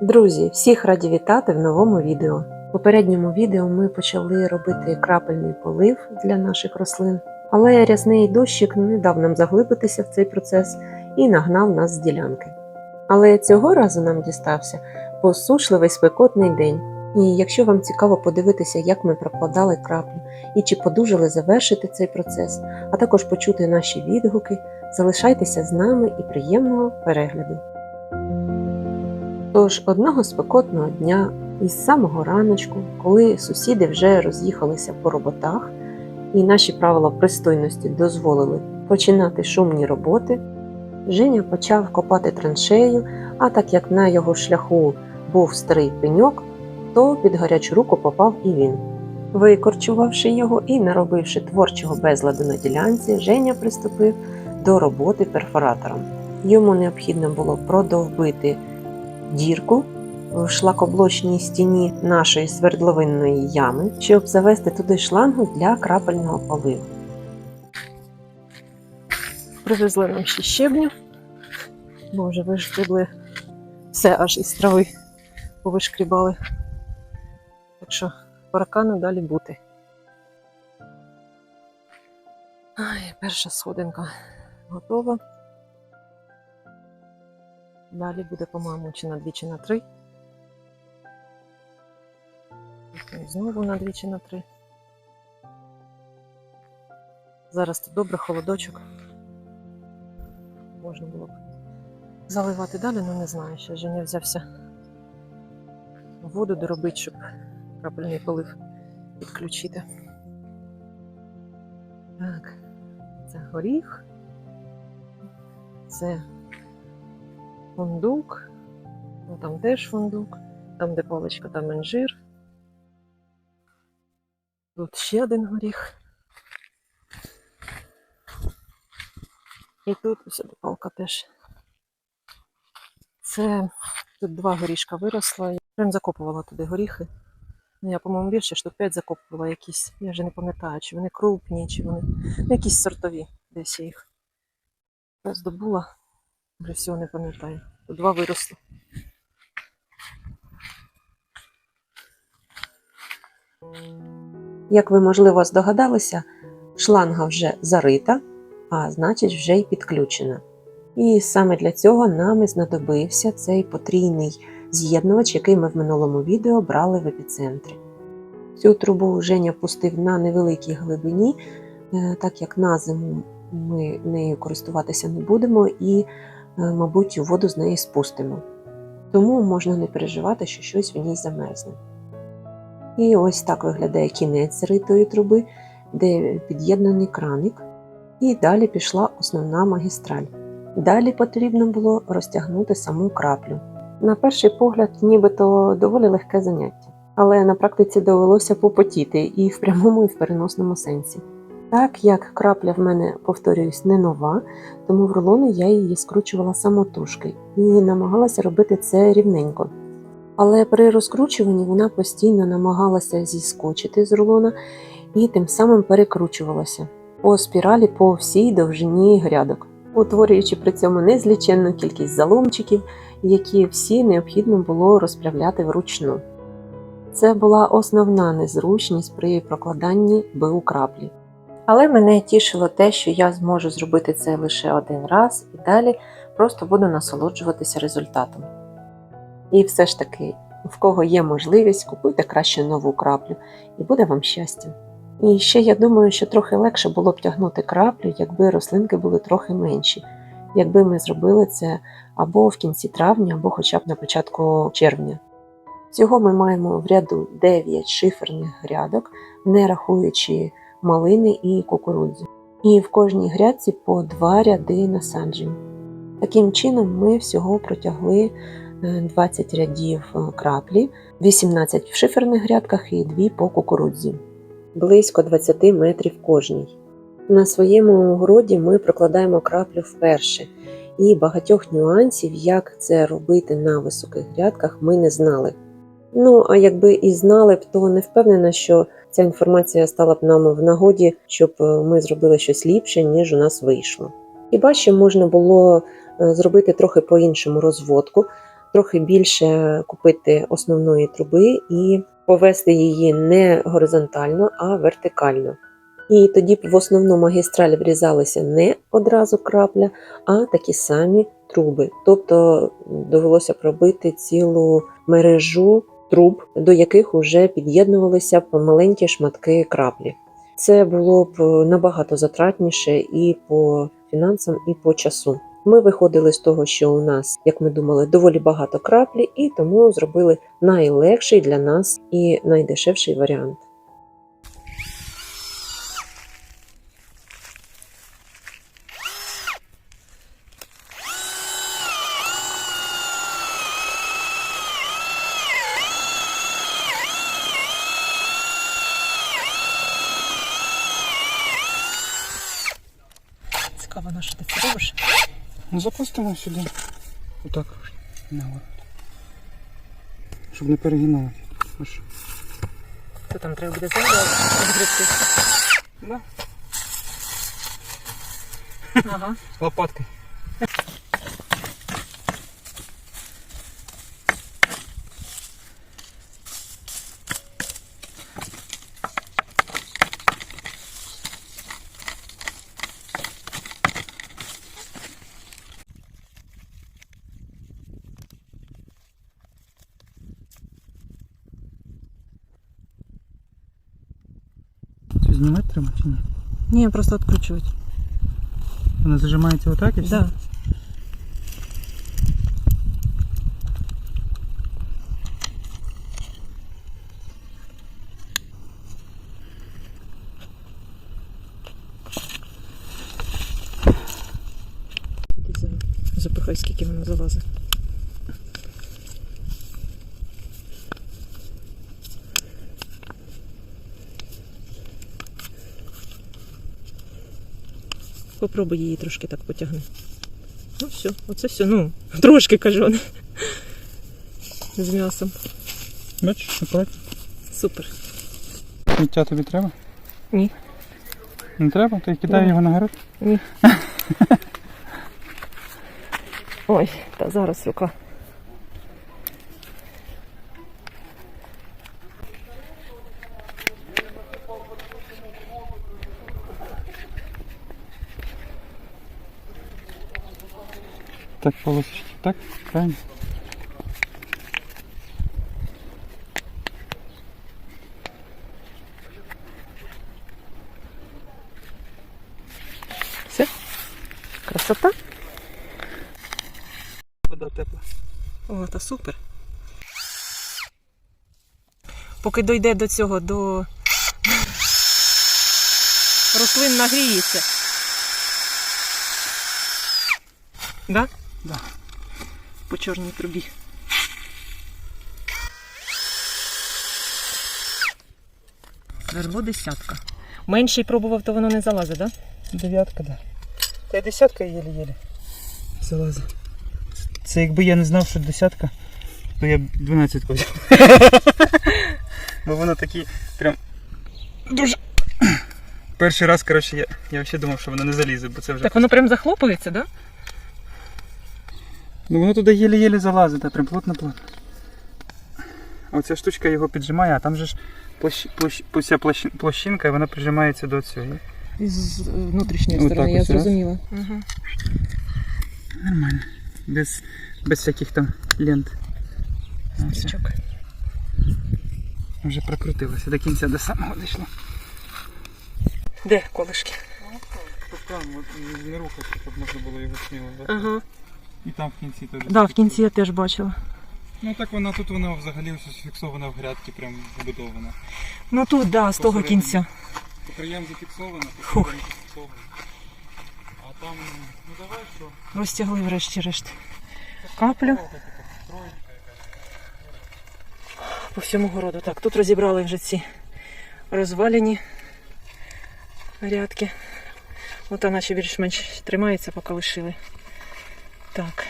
Друзі, всіх раді вітати в новому відео. В попередньому відео ми почали робити крапельний полив для наших рослин, але рясний дощик не дав нам заглибитися в цей процес і нагнав нас з ділянки. Але цього разу нам дістався посушливий спекотний день. І якщо вам цікаво подивитися, як ми прокладали краплю і чи подужали завершити цей процес, а також почути наші відгуки, залишайтеся з нами і приємного перегляду. Тож одного спекотного дня із самого раночку, коли сусіди вже роз'їхалися по роботах, і наші правила пристойності дозволили починати шумні роботи, Женя почав копати траншею, а так як на його шляху був старий пеньок, то під гарячу руку попав і він. Викорчувавши його і наробивши творчого безладу на ділянці, Женя приступив до роботи перфоратором. Йому необхідно було продовбити дірку в шлакоблочній стіні нашої свердловинної ями, щоб завести туди шлангу для крапельного поливу. Привезли нам ще щебню, бо вже вишкрібли все аж із трави повишкрібали. Так що паркану далі бути. Ай, перша сходинка готова. Далі буде, по-моєму, чи на дві, чи на три. Потім Знову на дві, чи на три. Зараз тут добре холодочок. Можна було б заливати далі, але не знаю, ще Женя взявся воду доробити, щоб крапельний полив підключити. Так, це горіх. Це фундук. Ну, там теж фундук. Там, де паличка, там інжир. Тут ще один горіх. І тут ось палка теж. Це тут два горішка виросло. Я прям закопувала туди горіхи. Ну, Я, по-моєму, більше штук 5 закопувала якісь. Я вже не пам'ятаю, чи вони крупні, чи вони ну, якісь сортові. Десь я їх роздобула. Вже всього не пам'ятаю. Два виросли. Як ви, можливо, здогадалися, шланга вже зарита, а значить, вже й підключена. І саме для цього нам знадобився цей потрійний з'єднувач, який ми в минулому відео брали в епіцентрі. Цю трубу Женя пустив на невеликій глибині, е, так як на зиму ми нею користуватися не будемо і, мабуть, воду з неї спустимо. Тому можна не переживати, що щось в ній замерзне. І ось так виглядає кінець ритої труби, де під'єднаний краник, і далі пішла основна магістраль. Далі потрібно було розтягнути саму краплю. На перший погляд, нібито доволі легке заняття, але на практиці довелося попотіти і в прямому, і в переносному сенсі. Так як крапля в мене, повторююсь, не нова, тому в рулони я її скручувала самотужки і намагалася робити це рівненько. Але при розкручуванні вона постійно намагалася зіскочити з рулона і тим самим перекручувалася по спіралі по всій довжині грядок, утворюючи при цьому незліченну кількість заломчиків, які всі необхідно було розправляти вручну. Це була основна незручність при прокладанні БУ краплі. Але мене тішило те, що я зможу зробити це лише один раз і далі просто буду насолоджуватися результатом. І все ж таки, в кого є можливість, купуйте краще нову краплю, і буде вам щастя. І ще я думаю, що трохи легше було б тягнути краплю, якби рослинки були трохи менші, якби ми зробили це або в кінці травня, або хоча б на початку червня. Всього ми маємо в ряду 9 шиферних грядок, не рахуючи малини і кукурудзу. І в кожній грядці по два ряди насаджень. Таким чином, ми всього протягли е, 20 рядів е, краплі, 18 в шиферних грядках і 2 по кукурудзі. Близько 20 метрів кожній. На своєму городі ми прокладаємо краплю вперше, і багатьох нюансів, як це робити на високих грядках, ми не знали. Ну, а якби і знали б, то не впевнена, що ця інформація стала б нам в нагоді, щоб е, ми зробили щось ліпше, ніж у нас вийшло. Хіба що можна було е, зробити трохи по-іншому розводку, трохи більше купити основної труби і повести її не горизонтально, а вертикально. І тоді б в основну магістраль врізалися не одразу крапля, а такі самі труби. Тобто довелося б робити цілу мережу труб, до яких вже під'єднувалися маленькі шматки краплі. Це було б набагато затратніше і по фінансам, і по часу. Ми виходили з того, що у нас, як ми думали, доволі багато краплі, і тому зробили найлегший для нас і найдешевший варіант. Цікаво, на що ти це робиш? Ну, запустимо сюди. Отак. Наворот. Щоб не перегинало. Ось. Це там треба буде землю відгребти. Да. Ага. Лопаткою. Знімати треба чи ні? Ні, просто відкручувати. Вона зажимається отак і все? Да. Запихай, скільки воно залазить. Попробуй її трошки так потягни. Ну все, оце все. Ну, трошки кажу. З м'ясом. Бачиш, акуратно. Супер. Сміття тобі треба? Ні. Не треба? То кидай кидаю Ні. його на город? Ні. Ой, та зараз рука. Так, полосочки. Так, правильно? Все? Красота? Вода тепла. О, та супер. Поки дойде до цього, до рослин нагріється. Да? Да. По чорній трубі. Верло десятка. Менший пробував, то воно не залазить, так? Да? Дев'ятка, да. Та й десятка єлі-єлі. Залазить. Це якби я не знав, що десятка, то я б дванадцятку взяв. Бо воно такі прям дуже. Перший раз, коротше, я, я взагалі думав, що воно не залізе, бо це вже. Так воно прям захлопується, так? Да? Ну воно туди єлі-єлі залазить, а прям плотно-плотно. А оця штучка його піджимає, а там же ж площ... Площ... ця площ... площинка, і вона прижимається до цього. З внутрішньої Отак сторони, я ось зрозуміла. Угу. Нормально. Без, без всяких там лент. Стрічок. Вже прокрутилося до кінця, до самого дійшло. Де колишки? не рухати, щоб можна було його сміло. Ага. І там в кінці теж. Да, в кінці я теж бачила. Ну так вона тут вона взагалі все фіксована в грядки, прям вбудована. Ну тут, да, з того Посередині. кінця. По краям зафіксована, по Фух. краям зафіксована. А там, ну давай що? Розтягли врешті-решт. Каплю. По всьому городу. Так, тут розібрали вже ці розвалені рядки. От вона ще більш-менш тримається, поки лишили. Так.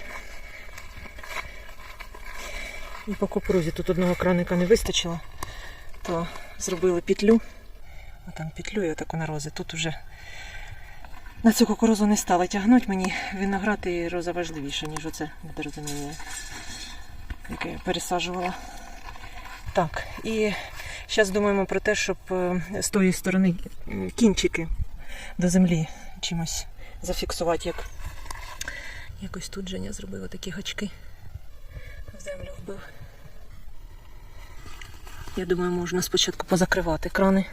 І по кукурузі тут одного краника не вистачило, то зробили петлю. А там петлю і отаку на рози. Тут уже на цю кукурузу не стала тягнути. Мені виноград і роза важливіше, ніж оце недорозуміння. яке я пересаджувала. Так, і зараз думаємо про те, щоб е, з тої сторони кінчики до землі чимось зафіксувати, як якось тут Женя зробила такі гачки. В землю вбив. Я думаю, можна спочатку позакривати крани.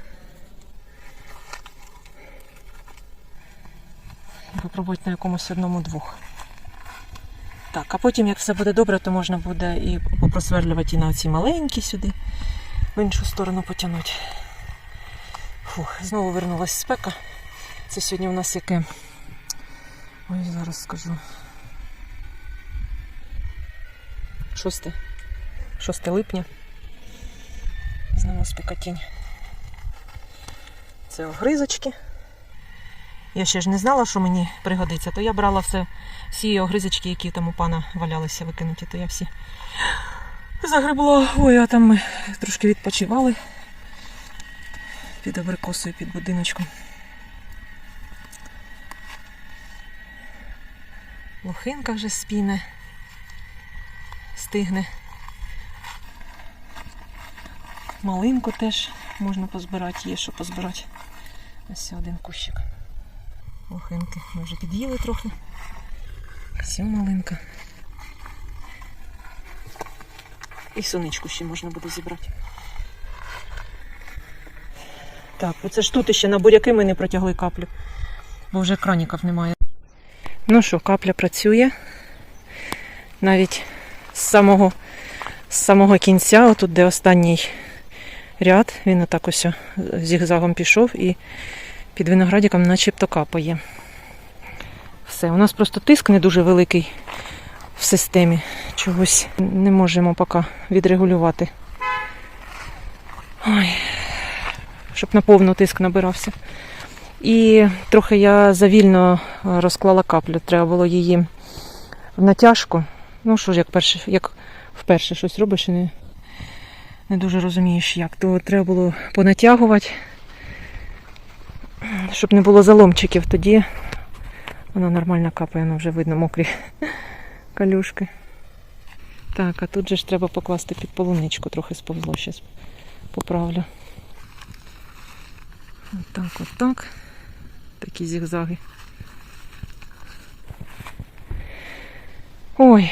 Попробувати на якомусь одному-двох. Так, а потім, як все буде добре, то можна буде і попросверлювати і на оці маленькі сюди, в іншу сторону потягнути. Фух, знову вернулась спека. Це сьогодні у нас яке. Ой, зараз скажу. Шосте. 6 липня. Знову спекотінь. Це огризочки. Я ще ж не знала, що мені пригодиться, то я брала все, всі огризочки, які там у пана валялися викинуті, то я всі загребла. Ой, а там ми трошки відпочивали під абрикосою, під будиночком. Лохинка вже спіне, стигне. Малинку теж можна позбирати, є що позбирати. Ось один кущик. Лохинки ми вже під'їли трохи. Все малинка. І сонечку ще можна буде зібрати. Так, оце ж тут ще на буряки ми не протягли каплю, бо вже краніків немає. Ну що, капля працює. Навіть з самого, з самого кінця, отут, де останній ряд, він отак ось зігзагом пішов і під виноградиком начебто капає. Все, у нас просто тиск не дуже великий в системі. Чогось не можемо поки відрегулювати. Ой, щоб на повну тиск набирався. І трохи я завільно е, розклала каплю. Треба було її в натяжку. Ну що ж, як, перше, як вперше щось робиш і не, не дуже розумієш як, то треба було понатягувати, щоб не було заломчиків. Тоді вона нормально капає, воно вже видно мокрі калюшки. Так, а тут же ж треба покласти під полуничку, трохи сповзло, зараз поправлю. Отак, отак. Такі зігзаги. Ой.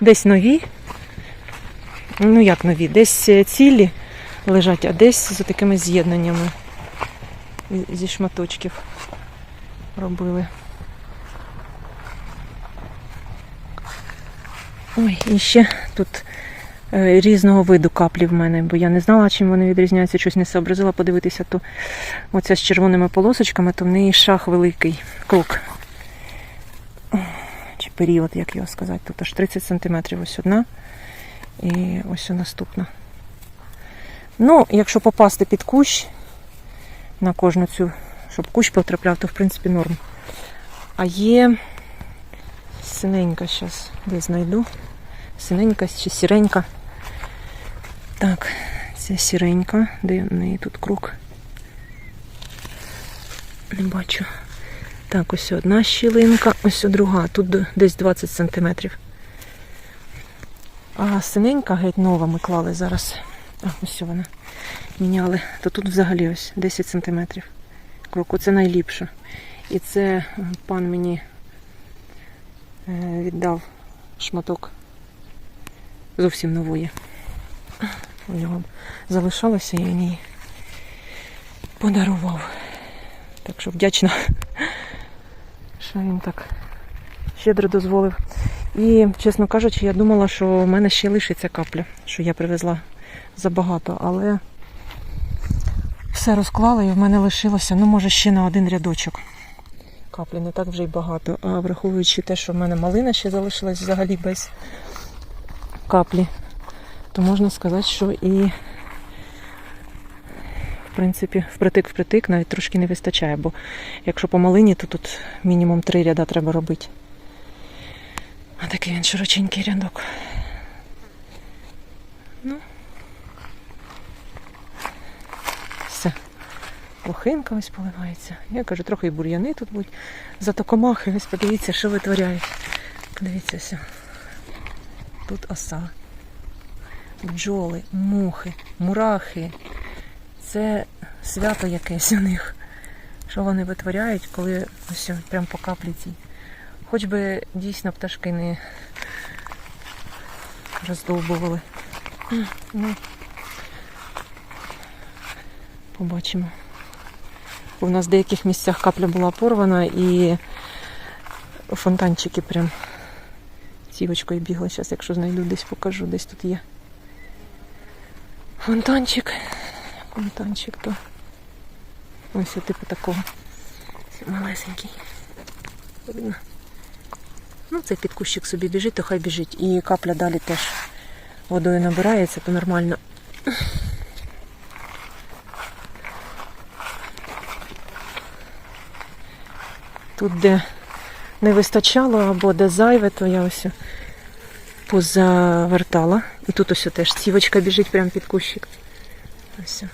Десь нові. Ну як нові? Десь е, цілі лежать, а десь з такими з'єднаннями зі- шматочків робили. Ой, і ще тут е, різного виду каплі в мене, бо я не знала, чим вони відрізняються, щось не сообразила подивитися, то оця з червоними полосочками, то в неї шах великий крок. Період, як його сказати, тут аж 30 см ось одна і ось наступна. Ну, якщо попасти під кущ на кожну цю, щоб кущ потрапляв, то в принципі норм. А є синенька зараз, де знайду. Синенька чи сіренька. Так, це сіренька, де в неї тут круг. Не бачу. Так, ось одна щілинка, ось друга, тут десь 20 сантиметрів. А синенька геть нова ми клали зараз. А, ось вона. Міняли. То тут взагалі ось 10 сантиметрів. Кроку це найліпше. І це е, пан мені е, віддав шматок зовсім нової. У нього залишалося і її подарував. Так що вдячна, що він так щедро дозволив. І, чесно кажучи, я думала, що в мене ще лишиться капля, що я привезла забагато, але все розклала і в мене лишилося, ну, може, ще на один рядочок. Каплі не так вже й багато. А враховуючи те, що в мене малина ще залишилась взагалі без каплі, то можна сказати, що і в принципі впритик-впритик навіть трошки не вистачає, бо якщо по малині, то тут мінімум три ряда треба робити. А такий він широченький рядок. Ну. Все. Лохинка ось поливається. Я кажу, трохи і бур'яни тут будуть. Зато комахи, ось подивіться, що витворяють. Дивіться все. Тут оса. Бджоли, мухи, мурахи. Це свято якесь у них. Що вони витворяють, коли ось прям по каплі цій. Хоч би дійсно пташки не роздовбували. Ну, побачимо. У нас в деяких місцях капля була порвана і фонтанчики прям цівочкою бігли. Зараз, якщо знайду, десь покажу, десь тут є. Фонтанчик. Фонтанчик то. Ось типу такого. Малесенький. Видно. Ну, цей під кущик собі біжить, то хай біжить. І капля далі теж водою набирається, то нормально. Тут, де не вистачало або де зайве, то я ось позавертала. І тут ось теж цівочка біжить прямо під кущик. Ось.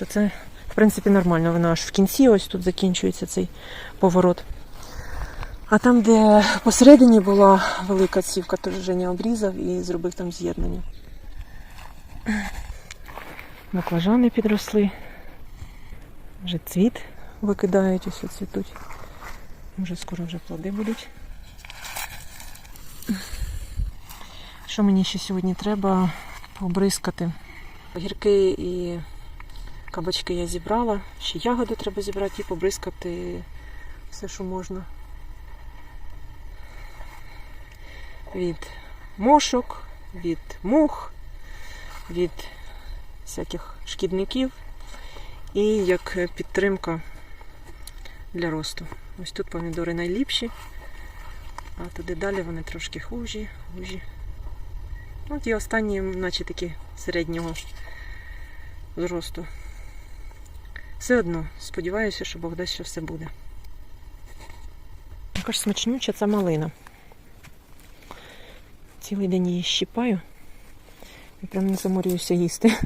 То це, в принципі, нормально. Вона аж в кінці, ось тут закінчується цей поворот. А там, де посередині була велика цівка, то Женя обрізав і зробив там з'єднання. Баклажани підросли. Вже цвіт викидають, ось цвітуть. Може скоро вже плоди будуть. Що мені ще сьогодні треба побризкати? Огірки і кабачки я зібрала. Ще ягоди треба зібрати і побризкати все, що можна. Від мошок, від мух, від всяких шкідників і як підтримка для росту. Ось тут помідори найліпші, а туди далі вони трошки хужі, хужі. Ну, ті останні, наче такі середнього зросту. Все одно, сподіваюся, що Бог дасть, що все буде. Яка ж смачнюча ця малина. Цілий день її щіпаю. І прям не заморююся їсти.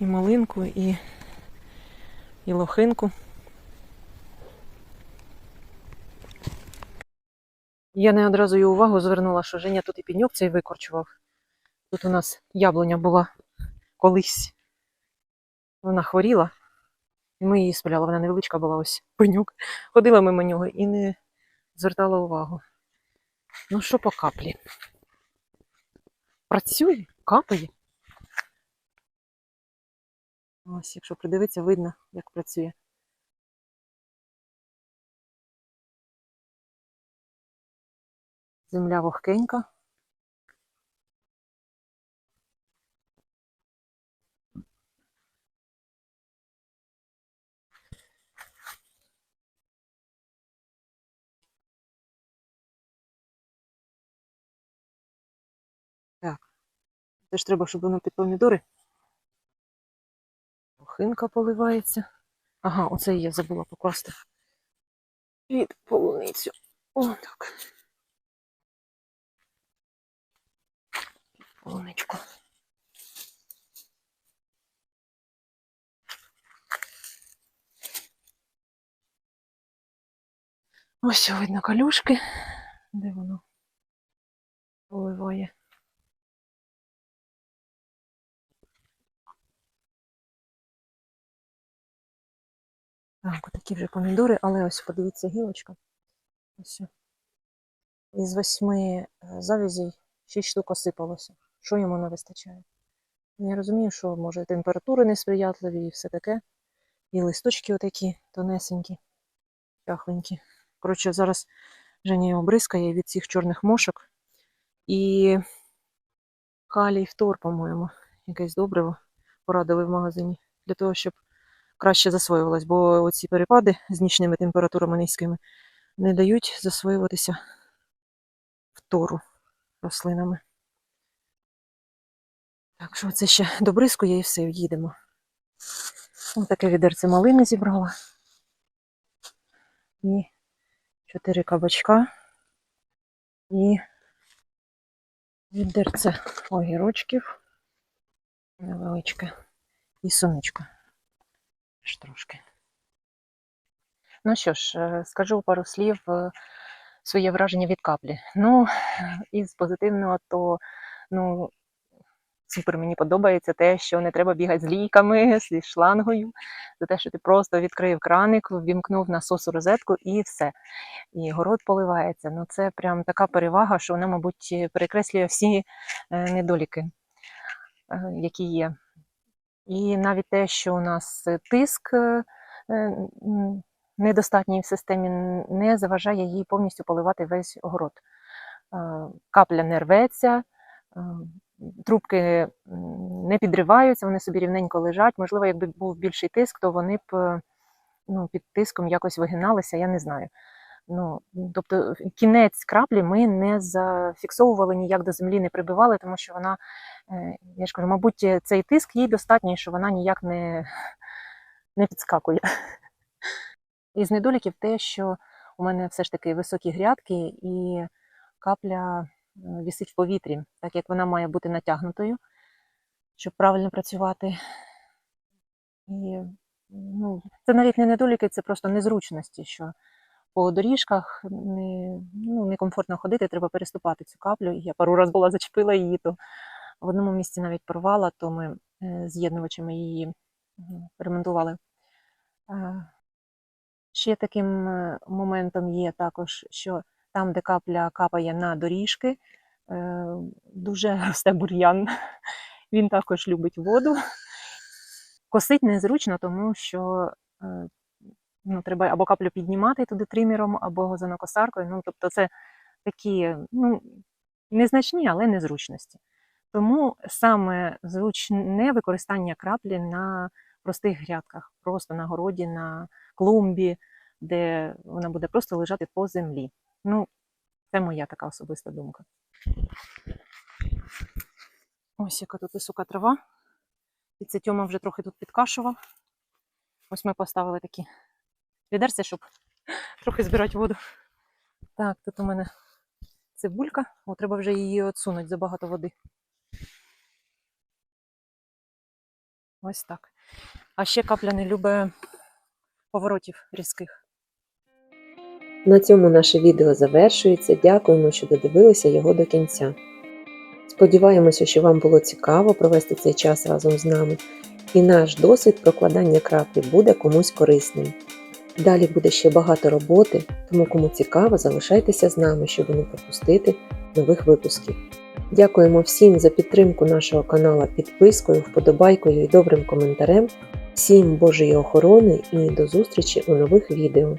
І малинку, і, і лохинку. Я не одразу її увагу звернула, що Женя тут і піньок цей викорчував. Тут у нас яблуня була колись. Вона хворіла, і ми її спаляли. Вона невеличка була ось пеньок. Ходила мимо нього і не звертала увагу. Ну, що по каплі? Працює, капає. Ось, якщо придивитися, видно, як працює. Земля вогкенька. Так. Це ж треба, щоб воно під помідори. Лохинка поливається. Ага, оце я забула покласти. Під полуницю. О, так. Полуничку. Ось видно калюшки. Де воно поливає? Так, отакі вже помідори, але ось подивіться гілочка. Ось. Із восьми е, завязей шість штук осипалося. Що йому не вистачає? Ну, Я розумію, що може температури несприятливі і все таке. І листочки отакі тонесенькі, пахленькі. Коротше, зараз Женя його бризкає від цих чорних мошок. І калій фтор, по-моєму, якесь добриво порадили в магазині для того, щоб краще засвоювалась, бо оці перепади з нічними температурами низькими не дають засвоюватися фтору рослинами. Так що це ще добризкує і все, їдемо. Ось таке відерце малини зібрала. І чотири кабачка. І відерце огірочків. Невеличке. І сонечко. Трошки. Ну що ж, е, скажу пару слів е, своє враження від каплі. Ну, із позитивного, то ну, супер мені подобається те, що не треба бігати з лійками, зі шлангою, за те, що ти просто відкрив краник, ввімкнув насосу розетку і все. І город поливається. Ну, це прям така перевага, що вона, мабуть, перекреслює всі е, недоліки, які є. І навіть те, що у нас е, тиск е, недостатній в системі, не заважає їй повністю поливати весь огород. Е, Капля не рветься, трубки не підриваються, вони собі рівненько лежать. Можливо, якби був більший тиск, то вони б ну, під тиском якось вигиналися, я не знаю. Ну, тобто кінець краплі ми не зафіксовували ніяк до землі, не прибивали, тому що вона, е, я ж кажу, мабуть, цей тиск їй достатній, що вона ніяк не, не підскакує. Із недоліків те, що у мене все ж таки високі грядки, і капля е, вісить в повітрі, так як вона має бути натягнутою, щоб правильно працювати. І ну, це навіть не недоліки, це просто незручності, що по доріжках не, ну, некомфортно ходити, треба переступати цю каплю. Я пару раз була зачепила її, то в одному місці навіть порвала, то ми е, з'єднувачами її ремонтували. Ще таким е, моментом є також, що там, де капля капає на доріжки, е, дуже росте бур'ян. Він також любить воду. Косить незручно, тому що ну, треба або каплю піднімати туди тримером, або газонокосаркою. Ну, тобто це такі ну, незначні, але незручності. Тому саме зручне використання краплі на простих грядках, просто на городі, на клумбі, де вона буде просто лежати по землі. Ну, це моя така особиста думка. Ось яка тут висока трава. І це Тьома вже трохи тут підкашував. Ось ми поставили такі відерці, щоб трохи збирати воду. Так, тут у мене цибулька. О, треба вже її отсунути забагато води. Ось так. А ще капля не любить поворотів різких. На цьому наше відео завершується. Дякуємо, що додивилися його до кінця. Сподіваємося, що вам було цікаво провести цей час разом з нами, і наш досвід прокладання краплі буде комусь корисним. Далі буде ще багато роботи, тому кому цікаво, залишайтеся з нами, щоб не пропустити нових випусків. Дякуємо всім за підтримку нашого канала підпискою, вподобайкою і добрим коментарем. Всім Божої охорони і до зустрічі у нових відео.